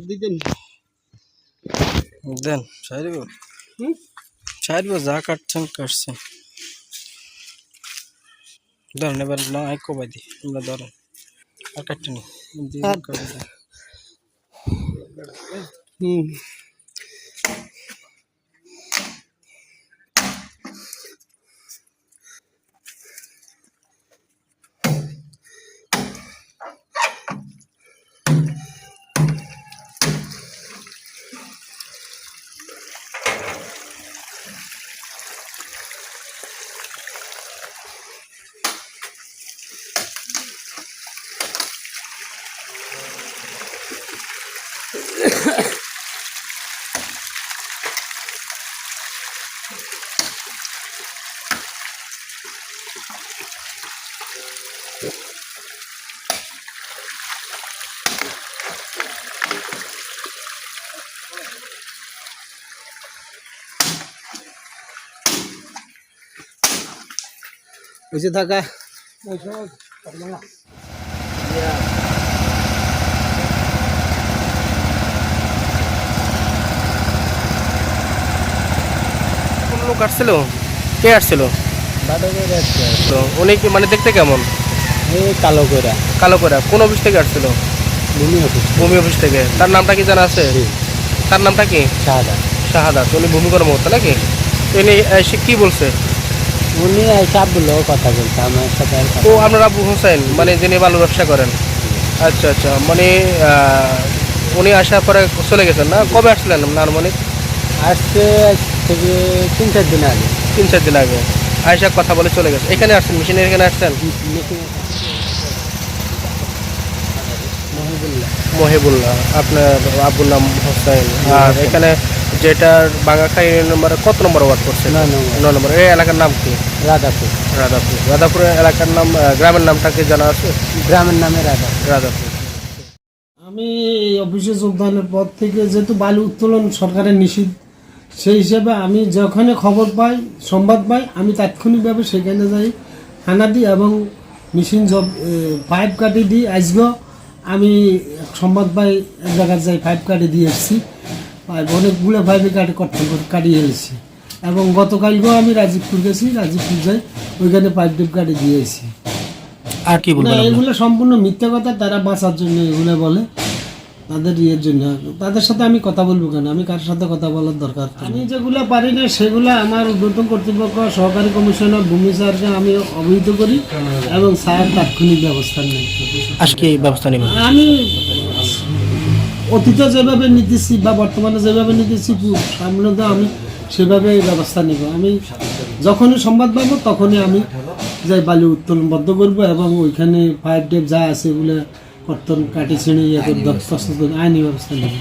দিতেন দেন ছাড়ব হুম? ছাড়ব যা কাটছেন কাটছেন ধরেন এবার না এক কবাই দি আমরা ধরেন আর কাটতে নি দিয়ে আর- কাটে দেন। হুম বসে থাকা কোন লোক আসছিল কে আসছিল? তো উনি কি মানে দেখতে কেমন? কালো কইরা। কালো করে কোন অফিস থেকে আসছিল? ভূমি অফিস। ভূমি অফিস থেকে। তার নামটা কি জানা আছে? তার নামটা কি? শাহাদা শাহাদাত। উনি ভূমি কর্মকর্তা নাকি? উনি এসে কি বলছে? উনি সব বলল কথা বলছে আমার সাথে ও আপনার আবু হোসেন মানে যিনি বালু ব্যবসা করেন। আচ্ছা আচ্ছা। মানে উনি আসার পরে চলে গেছেন না? কবে আসলেন আনুমানিক আসছে থেকে তিন চার দিন আগে। তিন চার দিন আগে। আয়সা কথা বলে চলে গেছে। এখানে আসছেন মেশিনের এখানে আসছেন? মহিবুল্লাহ। মহিবুল্লাহ আপনার আব্বুর নাম হোসেন। আর এখানে যেটার বাঙাখাই নম্বরে কত নম্বর ওয়ার্ড করছে নয় নম্বর। ন নম্বর। এই এলাকার নাম কি? রাধাপুর। রাধাপুর। রাধাপুর এলাকার নাম গ্রামের নামটা কি জানা আছে? গ্রামের নামে রাধা। রাধাপুর। আমি অফিসে যোগদানের পর থেকে যেহেতু বালু উত্তোলন সরকারের নিষিদ্ধ সেই হিসেবে আমি যখনই খবর পাই সংবাদ পাই আমি তাৎক্ষণিকভাবে সেখানে যাই। হানা দিই এবং মেশিন জব পাইপ কাটি দিই। আজকেও আমি সংবাদ পাই এক জায়গায় যাই পাইপ কাটি দিয়ে এসেছি। পাইপ অনেকগুলো পাইপে কাটি করতে কাটিয়ে এসেছি। এবং গতকালকেও আমি রাজীবপুর গেছি রাজীবপুর যাই ওইখানে পাইপ টিপ কাটি দিয়ে এসেছি। আর কি? এগুলো সম্পূর্ণ মিথ্যা কথা তারা বাঁচার জন্য এগুলো বলে। তাদের ইয়ের জন্য। তাদের সাথে আমি কথা বলব কেন? আমি কার সাথে কথা বলার দরকার আমি যেগুলো পারি না সেগুলো আমার উদ্বোধন কর্তৃপক্ষ সহকারী কমিশনার ভূমি স্যারকে আমি অবহিত করি এবং স্যার তাৎক্ষণিক ব্যবস্থা নেই আজকে এই ব্যবস্থা নেবেন? আমি অতীতে যেভাবে নিতেছি বা বর্তমানে যেভাবে নিতেছি সামনে তো আমি সেভাবে ব্যবস্থা নিব। আমি যখনই সংবাদ পাবো তখনই আমি যাই বালি উত্তোলন বদ্ধ করব এবং ওইখানে ফাইভ ডেপ যা আছে এগুলো কর্তন কাটি ছিঁড়ে ইয়ে করে দস্তাস্ত করে আইনি ব্যবস্থা নেব